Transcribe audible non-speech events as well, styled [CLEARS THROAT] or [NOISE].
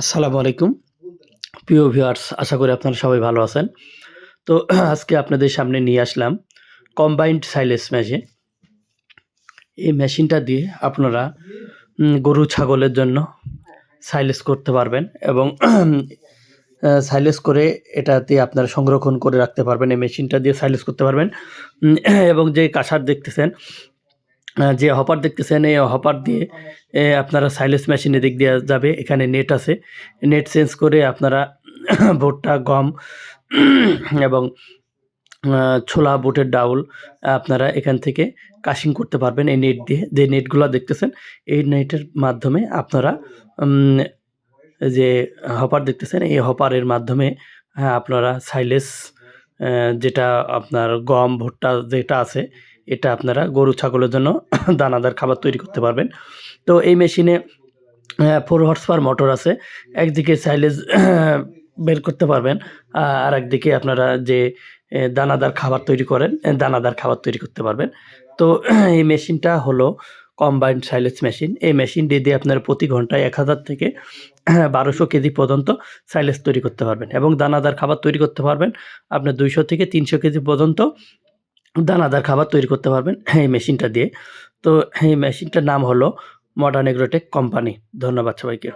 আসসালামু আলাইকুম। প্রিয় ভিউয়ার্স আশা করি আপনারা সবাই ভালো আছেন। তো [CLEARS THROAT] আজকে আপনাদের সামনে নিয়ে আসলাম কম্বাইন্ড সাইলেস মেশিন এই মেশিনটা দিয়ে আপনারা গরু, ছাগলের জন্য সাইলেস করতে পারবেন এবং [CLEARS THROAT] সাইলেস করে এটাতে আপনারা সংরক্ষণ করে রাখতে পারবেন। এই মেশিনটা দিয়ে সাইলেস করতে পারবেন। [CLEARS THROAT] এবং যে কাঁসার দেখতেছেন যে হপার দেখতেছেন এই হপার দিয়ে আপনারা সাইলেস মেশিনের দিক দিয়ে যাবে। এখানে নেট আছে। নেট চেঞ্জ করে আপনারা [COUGHS] ভুট্টা গম [COUGHS] এবং ছোলা বুটের ডাউল আপনারা এখান থেকে কাশিং করতে পারবেন এই নেট দিয়ে। যে নেটগুলো দেখতেছেন এই নেটের মাধ্যমে আপনারা যে হপার দেখতেছেন এই হপারের মাধ্যমে হ্যাঁ, আপনারা সাইলেস যেটা আপনার গম ভুট্টা যেটা আছে এটা আপনারা গরু, ছাগলের জন্য [COUGHS] দানাদার খাবার তৈরি করতে পারবেন। তো এই মেশিনে ফোর হর্স পাওয়ার মোটর আছে। একদিকে সাইলেজ [COUGHS] বের করতে পারবেন আর একদিকে আপনারা যে দানাদার খাবার তৈরি করেন দানাদার খাবার তৈরি করতে পারবেন। তো [COUGHS] এই মেশিনটা হলো কম্বাইন্ড সাইলেজ মেশিন এই মেশিন দিয়ে দিয়ে আপনারা প্রতি ঘন্টায় এক হাজার থেকে বারোশো কেজি পর্যন্ত সাইলেজ তৈরি করতে পারবেন এবং দানাদার খাবার তৈরি করতে পারবেন। আপনার দুইশো থেকে তিনশো কেজি পর্যন্ত দানাদার খাবার তৈরি করতে পারবেন। এই মেশিনটা দিয়ে। তো এই মেশিনটার নাম হলো মডার্ন এগ্রোটেক কোম্পানি ধন্যবাদ সবাইকে।